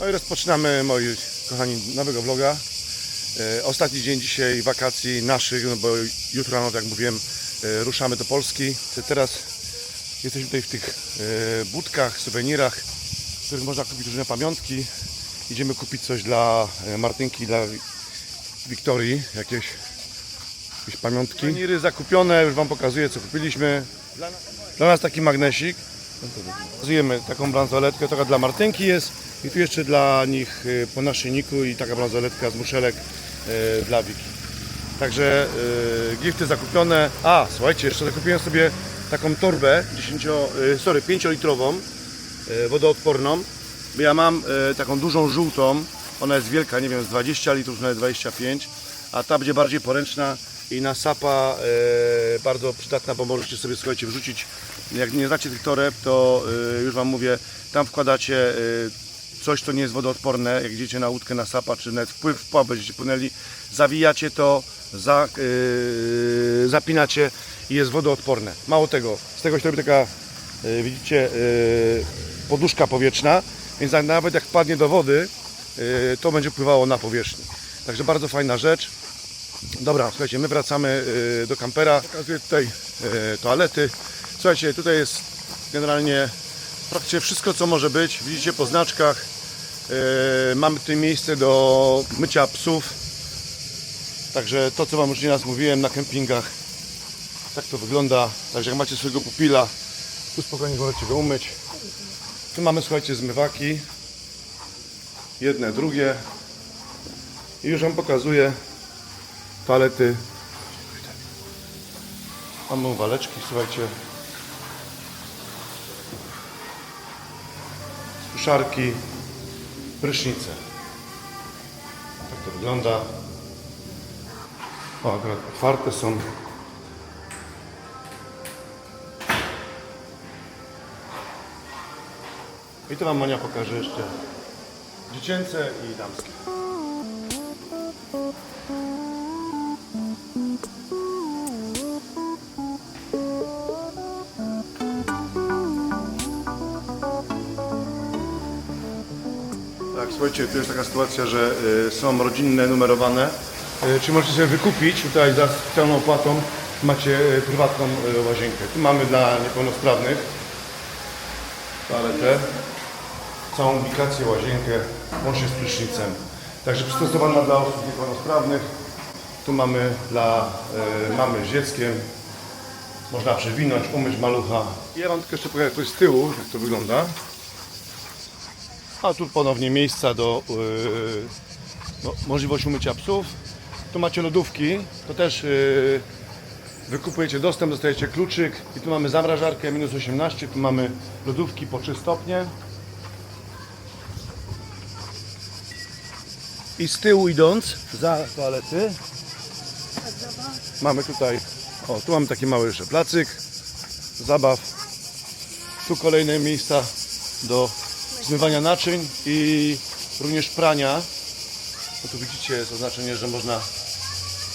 No i rozpoczynamy, moi kochani, nowego vloga. E, Ostatni dzień dzisiaj wakacji naszych, no bo jutro rano, tak jak mówiłem, e, ruszamy do Polski. Te- Teraz jesteśmy tutaj w tych e, budkach, suwenirach, w których można kupić różne pamiątki. Idziemy kupić coś dla e, Martynki, dla Wi- Wiktorii, jakieś, jakieś pamiątki. Suweniry zakupione, już Wam pokazuję co kupiliśmy. Dla nas taki magnesik. Pokazujemy taką bransoletkę, taka dla Martynki jest i tu jeszcze dla nich y, po naszyjniku i taka bransoletka z muszelek y, dla Wiki. Także y, gifty zakupione. A, słuchajcie, jeszcze zakupiłem sobie taką torbę 10, y, sorry, 5-litrową, y, wodoodporną. Ja mam taką dużą żółtą, ona jest wielka, nie wiem, z 20 litrów, nawet 25, a ta będzie bardziej poręczna i na sapa bardzo przydatna, bo możecie sobie, słuchajcie, wrzucić, jak nie znacie tych toreb, to już Wam mówię, tam wkładacie coś, co nie jest wodoodporne, jak idziecie na łódkę, na sapa, czy nawet wpływ w płap będziecie płynęli, zawijacie to, za, yy, zapinacie i jest wodoodporne. Mało tego, z tego się robi taka, yy, widzicie, yy, poduszka powietrzna, więc nawet jak wpadnie do wody, yy, to będzie pływało na powierzchni. Także bardzo fajna rzecz. Dobra, słuchajcie, my wracamy yy, do kampera. Pokazuję tutaj yy, toalety. Słuchajcie, tutaj jest generalnie praktycznie wszystko, co może być. Widzicie po znaczkach. Yy, mamy tutaj miejsce do mycia psów. Także to, co Wam już nieraz mówiłem na kempingach, tak to wygląda. Także jak macie swojego pupila, tu spokojnie możecie go umyć. Tu mamy, słuchajcie, zmywaki. Jedne, drugie. I już Wam pokazuję toalety. Mamy waleczki, słuchajcie. Suszarki, prysznice. Tak to wygląda. O, akurat otwarte są. I to Wam Monia pokaże jeszcze dziecięce i damskie. Słuchajcie, tu jest taka sytuacja, że y, są rodzinne, numerowane. Y, czy możecie sobie wykupić tutaj za specjalną opłatą macie y, prywatną y, łazienkę. Tu mamy dla niepełnosprawnych toaletę, całą ubikację, łazienkę, łącznie z prysznicem. Także przystosowana dla osób niepełnosprawnych. Tu mamy dla y, mamy z dzieckiem. Można przewinąć, umyć malucha. Ja Wam tylko jeszcze pokażę coś z tyłu, jak to wygląda. A tu ponownie miejsca do yy, no, umycia psów. Tu macie lodówki, to też yy, wykupujecie dostęp, dostajecie kluczyk i tu mamy zamrażarkę minus 18, tu mamy lodówki po 3 stopnie. I z tyłu idąc za toalety mamy tutaj, o tu mamy taki mały jeszcze placyk, zabaw. Tu kolejne miejsca do zmywania naczyń i również prania. Bo tu widzicie jest oznaczenie, że można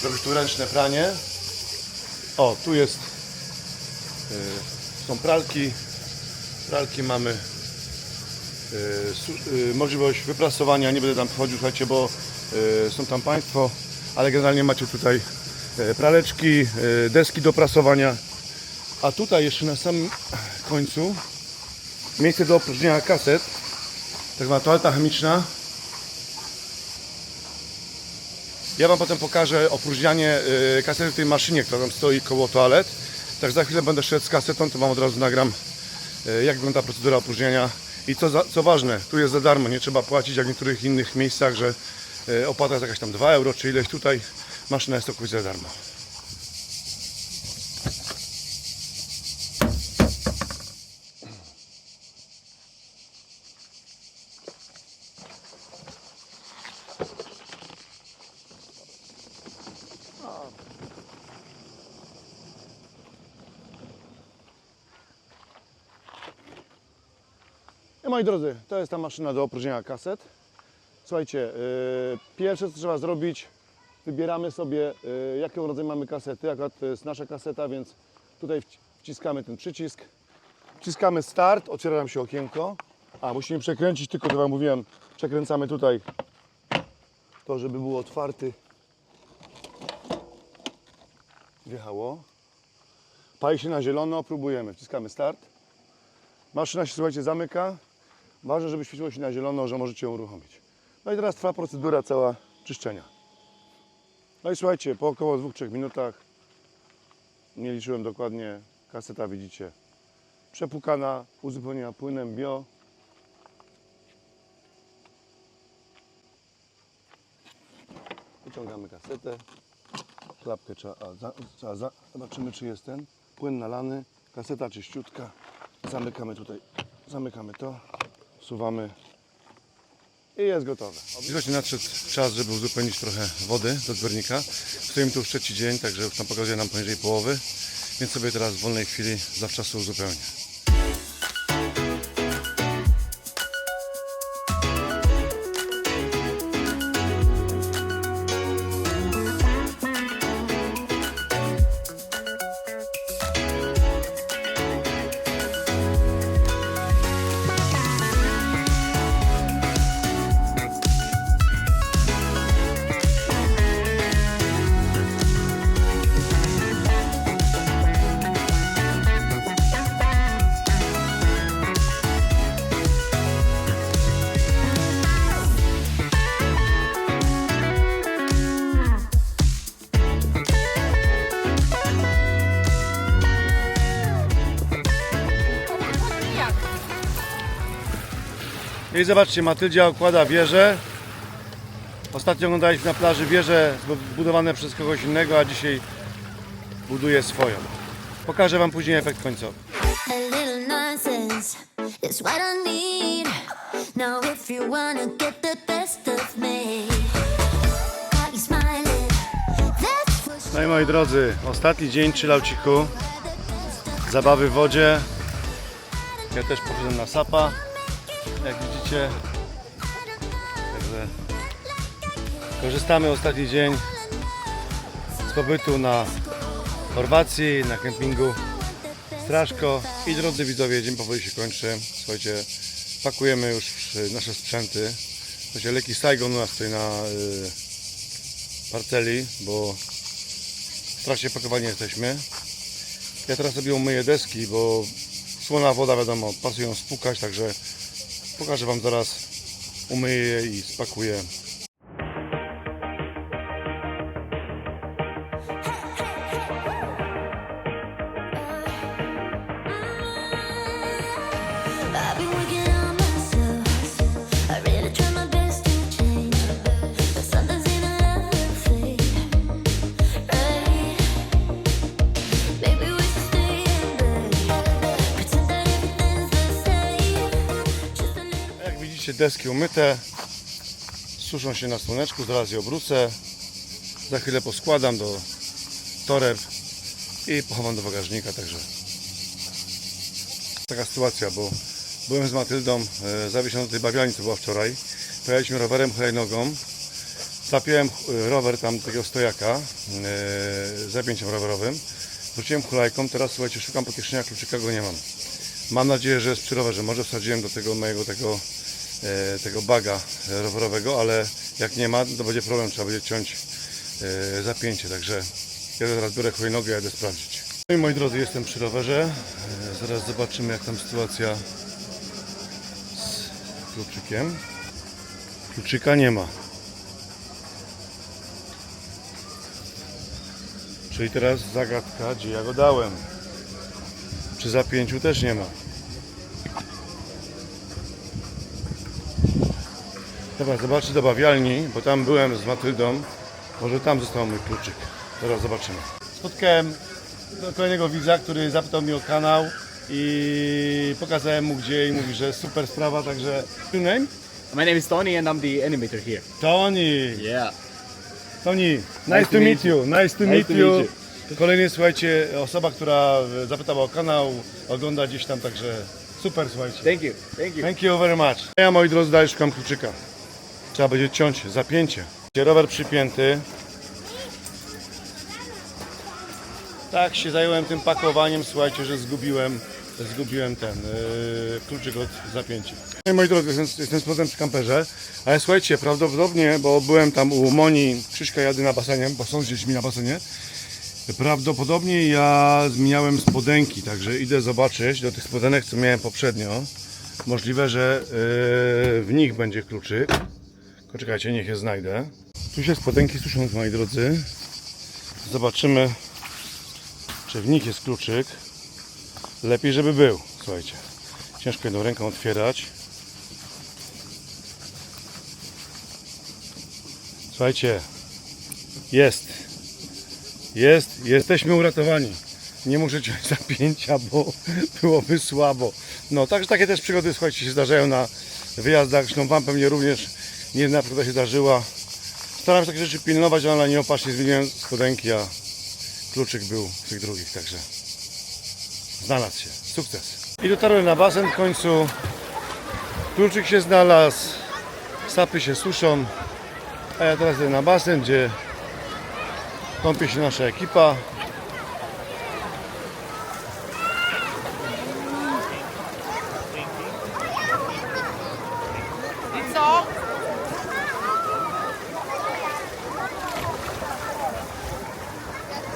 zrobić tu ręczne pranie. O, tu jest y, są pralki. Pralki mamy su- y, możliwość wyprasowania. Nie będę tam wchodził, słuchajcie, bo są tam Państwo, ale generalnie macie tutaj praleczki, deski do prasowania. A tutaj jeszcze na samym końcu miejsce do opróżnienia kaset. Tak zwana toaleta chemiczna. Ja Wam potem pokażę opróżnianie y, kasety w tej maszynie, która tam stoi koło toalet. Tak za chwilę będę szedł z kasetą, to Wam od razu nagram y, jak wygląda procedura opróżniania. I co, za, co ważne, tu jest za darmo, nie trzeba płacić jak w niektórych innych miejscach, że y, opłata jest jakaś tam 2 euro czy ileś tutaj. Maszyna jest całkowicie za darmo. I moi drodzy, to jest ta maszyna do opróżnienia kaset. Słuchajcie, yy, pierwsze co trzeba zrobić, wybieramy sobie yy, jakiego rodzaju mamy kasety. Akurat to jest nasza kaseta, więc tutaj wci- wciskamy ten przycisk. Wciskamy start, otwiera nam się okienko. A, musimy przekręcić tylko, to Wam mówiłem, Przekręcamy tutaj to, żeby był otwarty. Wjechało. Pali się na zielono, próbujemy. Wciskamy start. Maszyna się, słuchajcie, zamyka. Ważne, żeby świeciło się na zielono, że możecie ją uruchomić. No i teraz trwa procedura cała czyszczenia. No i słuchajcie, po około 2-3 minutach, nie liczyłem dokładnie, kaseta widzicie, przepłukana, uzupełniona płynem bio. Wyciągamy kasetę, klapkę trzeba, za, trzeba za, zobaczymy czy jest ten, płyn nalany, kaseta czyściutka, zamykamy tutaj, zamykamy to, wsuwamy i jest gotowe. Słuchajcie, nadszedł czas, żeby uzupełnić trochę wody do zbiornika. Stoimy tu już trzeci dzień, także już tam pokazuje nam poniżej połowy, więc sobie teraz w wolnej chwili zawczasu uzupełnię. I zobaczcie, Matyldzia układa wieże. Ostatnio oglądaliśmy na plaży wieże zbudowane przez kogoś innego, a dzisiaj buduje swoją. Pokażę Wam później efekt końcowy. No i moi drodzy, ostatni dzień chillauciku, zabawy w wodzie. Ja też poszedłem na sapa, jak widzicie. Także korzystamy ostatni dzień z pobytu na Chorwacji, na kempingu Straszko. I drodzy widzowie, dzień powoli się kończy. Słuchajcie, pakujemy już nasze sprzęty. Słuchajcie, leki Saigon u nas tutaj na y, parceli, bo w trakcie pakowania jesteśmy. Ja teraz sobie umyję deski, bo słona woda wiadomo, pasuje ją spłukać, także pokażę Wam zaraz, umyję i spakuję. Deski umyte, suszą się na słoneczku, zaraz je obrócę. Za chwilę poskładam do toreb i pochowam do bagażnika, także taka sytuacja, bo byłem z Matyldą e, do tej bawialni, co była wczoraj. Pojechaliśmy rowerem hulajnogą. Zapiąłem e, rower tam takiego stojaka e, zapięciem rowerowym. Wróciłem hulajką, teraz słuchajcie, szukam po kieszeniach, kluczyka go nie mam. Mam nadzieję, że jest przy rowerze. Może wsadziłem do tego mojego tego, tego baga e, rowerowego, ale jak nie ma, to będzie problem, trzeba będzie ciąć e, zapięcie. Także ja teraz biorę hulajnogę i jadę sprawdzić. No i moi drodzy, jestem przy rowerze. E, zaraz zobaczymy jak tam sytuacja z kluczykiem. Kluczyka nie ma. Czyli teraz zagadka, gdzie ja go dałem. Przy zapięciu też nie ma. Dobra, zobaczę do bawialni, bo tam byłem z Matyldą. Może tam został mój kluczyk. Teraz zobaczymy. Spotkałem kolejnego widza, który zapytał mnie o kanał i pokazałem mu gdzie i mówi, że super sprawa, także... Your name? My name is Tony and I'm the animator here. Tony! Yeah. Tony, nice, to meet you. Nice to meet you. Kolejny, słuchajcie, osoba, która zapytała o kanał, ogląda gdzieś tam, także super, słuchajcie. Thank you. Thank you. Thank you very much. Ja, moi drodzy, dalej szukam kluczyka. Trzeba będzie ciąć zapięcie. Rower przypięty. Tak się zająłem tym pakowaniem, słuchajcie, że zgubiłem zgubiłem ten yy, kluczyk od zapięcia. No moi drodzy, jestem, jestem z przy kamperze, ale słuchajcie, prawdopodobnie, bo byłem tam u Moni, Krzyśka jady na basenie, bo są z dziećmi na basenie, prawdopodobnie ja zmieniałem spodenki, także idę zobaczyć do tych spodenek, co miałem poprzednio. Możliwe, że yy, w nich będzie kluczyk. Poczekajcie, niech je znajdę. Tu się spodenki suszą, moi drodzy. Zobaczymy, czy w nich jest kluczyk. Lepiej, żeby był. Słuchajcie, ciężko jedną ręką otwierać. Słuchajcie, jest. Jest, jesteśmy uratowani. Nie muszę ciąć zapięcia, bo byłoby słabo. No, także takie też przygody, słuchajcie, się zdarzają na wyjazdach. Zresztą Wam pewnie również nie jedna przygoda się zdarzyła. Staram się takie rzeczy pilnować, ale nie opatrznie zmieniłem spodenki, a kluczyk był w tych drugich, także znalazł się. Sukces. I dotarłem na basen w końcu. Kluczyk się znalazł. Sapy się suszą. A ja teraz idę na basen, gdzie kąpie się nasza ekipa.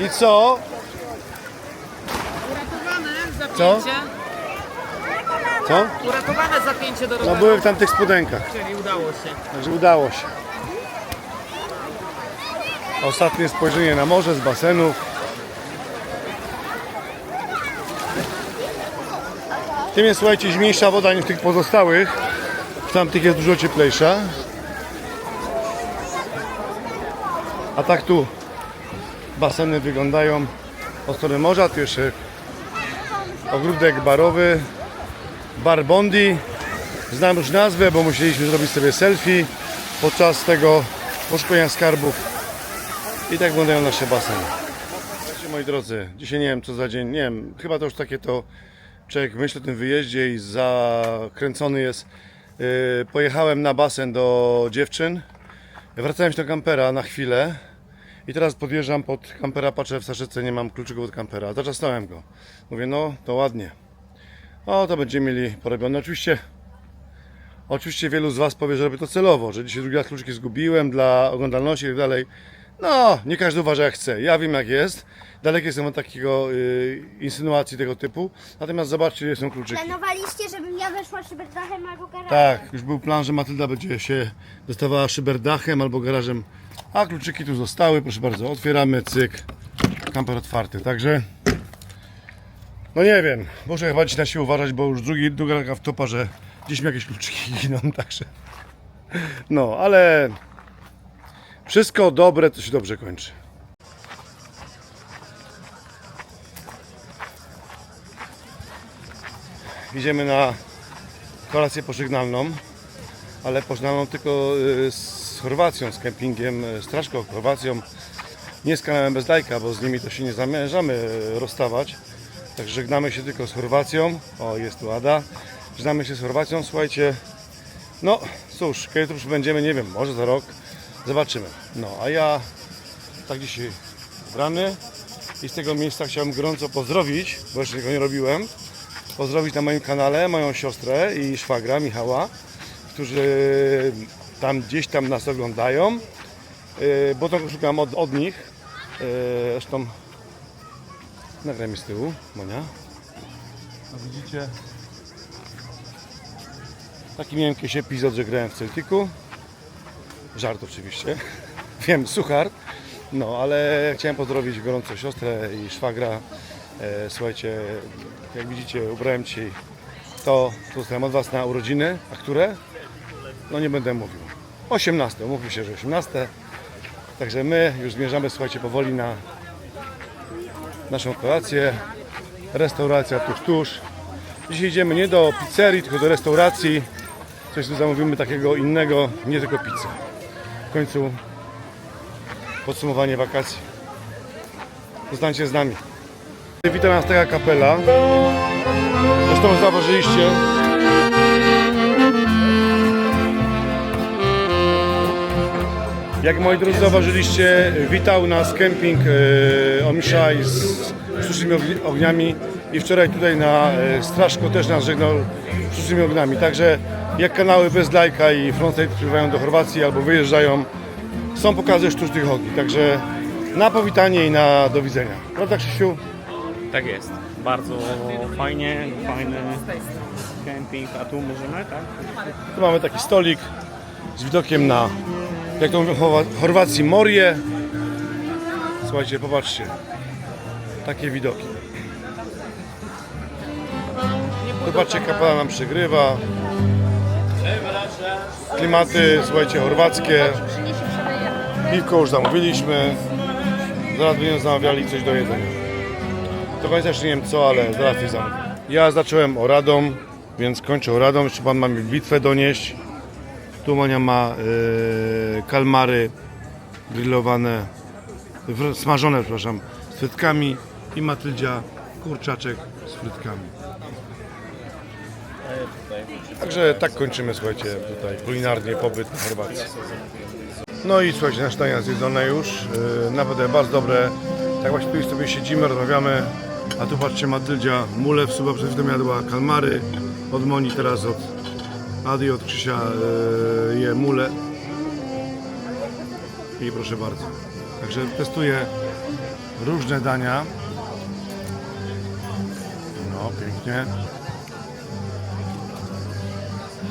I co? Uratowane Co? zapięcie. Co? Uratowane zapięcie do No roweru. były w tamtych spodenkach, Czyli udało się. także udało się. Ostatnie spojrzenie na morze z basenu. Tym jest, słuchajcie, zimniejsza woda niż w tych pozostałych. W tamtych jest dużo cieplejsza. A tak tu baseny wyglądają od strony morza. Tu jeszcze ogródek barowy, bar Bondi. Znam już nazwę, bo musieliśmy zrobić sobie selfie podczas tego poszukiwania skarbów. I tak wyglądają nasze baseny. Słuchajcie, moi drodzy, dzisiaj nie wiem co za dzień, nie wiem, chyba to już takie to człowiek myśli o tym wyjeździe i zakręcony jest. Yy, pojechałem na basen do dziewczyn, wracałem się do kampera na chwilę i teraz podjeżdżam pod kampera, patrzę w saszetce, nie mam kluczyków od kampera, zaczasnąłem go. Mówię, no to ładnie. O, to będziemy mieli porobione. Oczywiście Oczywiście wielu z Was powie, że robię to celowo, że dzisiaj drugi raz kluczyki zgubiłem dla oglądalności i tak dalej. No, nie każdy uważa jak chce. Ja wiem jak jest. Daleki jestem od takiego y, insynuacji tego typu. Natomiast zobaczcie, gdzie są kluczyki. Planowaliście, żebym ja weszła szyberdachem albo garażem. Tak, już był plan, że Matylda będzie się dostawała szyberdachem albo garażem. A kluczyki tu zostały, proszę bardzo. Otwieramy, cyk. Kamper otwarty, także... No nie wiem, muszę chyba dziś na siłę uważać, bo już drugi, druga taka wtopa, że gdzieś mi jakieś kluczyki giną, także... No, ale... Wszystko dobre, to się dobrze kończy. Idziemy na kolację pożegnalną, ale pożegnalną tylko y, z Chorwacją, z kempingiem y, Straszko, Chorwacją. Nie z kanałem Bezdajka, bo z nimi to się nie zamierzamy y, rozstawać. Także żegnamy się tylko z Chorwacją. O, jest tu Ada. Żegnamy się z Chorwacją. Słuchajcie, no cóż, kiedy tu już będziemy, nie wiem, może za rok. Zobaczymy. No, a ja tak dzisiaj ubrany i z tego miejsca chciałem gorąco pozdrowić, bo jeszcze tego nie robiłem pozdrowić na moim kanale moją siostrę i szwagra Michała, którzy tam gdzieś tam nas oglądają, Yy, bo to szukam od, od nich. Yy, Zresztą nagraj mi z tyłu, Monia. No widzicie, taki miałem kiedyś epizod, że grałem w Celticu. Żart oczywiście. Wiem, suchar. No, ale chciałem pozdrowić gorąco siostrę i szwagra. E, słuchajcie, jak widzicie, ubrałem dzisiaj to, co dostałem od Was na urodziny. A które? No nie będę mówił. 18, umówmy się, że 18. Także my już zmierzamy, słuchajcie, powoli na naszą kolację. Restauracja tuż, tuż. Dzisiaj idziemy nie do pizzerii, tylko do restauracji. Coś tu zamówimy takiego innego, nie tylko pizzę. W końcu podsumowanie wakacji. Zostańcie z nami. Wita nas taka kapela. Zresztą zauważyliście. Jak moi drodzy zauważyliście, witał nas kemping e, Omiszaj z sztucznymi ogni- ogniami i wczoraj tutaj na e, Straszko też nas żegnał sztucznymi ogniami. Także jak kanały bez lajka i frontside wpływają do Chorwacji albo wyjeżdżają, są pokazy sztucznych ogni. Także na powitanie i na do widzenia. Prawda Krzysiu? Tak jest. Bardzo fajnie, fajny camping, a tu możemy, tak? Tu mamy taki stolik z widokiem na, jak to mówią w Chorwacji, Morię. Słuchajcie, popatrzcie. Takie widoki. Zobaczcie, kapela nam przegrywa. Klimaty, słuchajcie, chorwackie. Piwko już zamówiliśmy. Zaraz będziemy zamawiali coś do jedzenia. Do końca jeszcze nie wiem co, ale zaraz coś zamówię. Ja zacząłem oradą, więc kończę oradą. Jeszcze pan ma mi bitwę donieść. Tu Monia ma yy, kalmary grillowane, wr- smażone, przepraszam, z frytkami i Matyldzia kurczaczek z frytkami. Także tak kończymy, słuchajcie, tutaj kulinarnie pobyt na Chorwacji. No i słuchajcie, nasze dania zjedzone już, yy, naprawdę bardzo dobre. Tak właśnie tu sobie siedzimy, rozmawiamy, a tu patrzcie, Matyldzia mule w suba przed chwilą jadła kalmary, od Moni teraz od Ady i od Krzysia yy, je mule. I proszę bardzo. Także testuję różne dania. No, pięknie.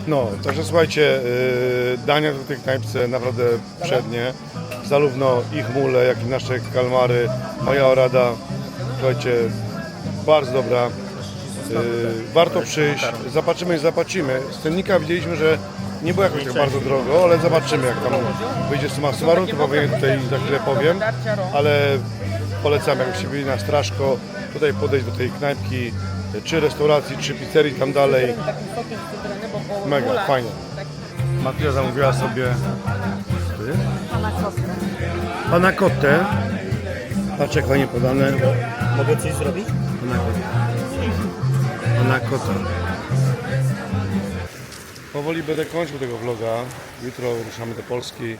No, także słuchajcie, yy, dania w tej knajpce naprawdę przednie. Zarówno ich mule, jak i nasze kalmary, moja orada. Słuchajcie, bardzo dobra. Yy, warto przyjść, zobaczymy i zapłacimy. Z cennika widzieliśmy, że nie było jakoś tak bardzo drogo, ale zobaczymy jak tam wyjdzie suma summarum, to powiem tutaj za chwilę powiem, ale polecam jakbyście byli na Straszko, tutaj podejść do tej knajpki, czy restauracji, czy pizzerii tam dalej. Mega, fajnie. Matia zamówiła sobie pana kotę. Patrz jak fajnie podane. Mogę coś zrobić? Pana Pana kota. Powoli będę kończył tego vloga. Jutro ruszamy do Polski.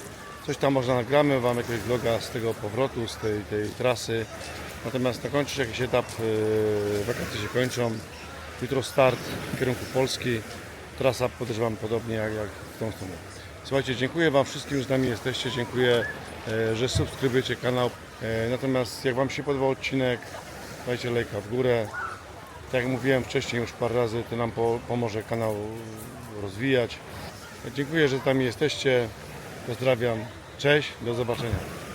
Coś tam można nagramy Wam jakiegoś vloga z tego powrotu, z tej, tej trasy. Natomiast nakończyć jakiś etap, yy, wakacje się kończą. Jutro start w kierunku Polski. Trasa podejrzewam podobnie jak, jak w tą stronę. Słuchajcie, dziękuję Wam wszystkim, z nami jesteście. Dziękuję, e, że subskrybujecie kanał. E, Natomiast jak Wam się podobał odcinek, dajcie lajka w górę. Tak jak mówiłem wcześniej już parę razy, to nam po, pomoże kanał rozwijać. Dziękuję, że nami jesteście. Pozdrawiam. Cześć, do zobaczenia.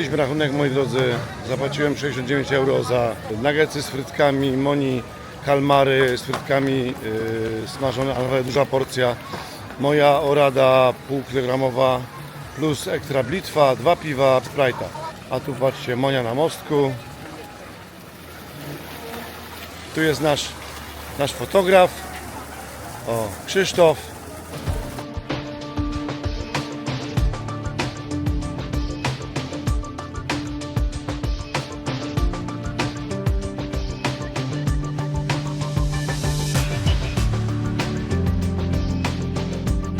Zapłaciliśmy rachunek, moi drodzy. Zapłaciłem 69 euro za nuggetsy z frytkami, moni, kalmary z frytkami yy, smażone, a nawet duża porcja. Moja orada pół kilogramowa plus ekstra blitwa, dwa piwa, sprite'a. A tu patrzcie, Monia na mostku. Tu jest nasz, nasz fotograf. O, Krzysztof.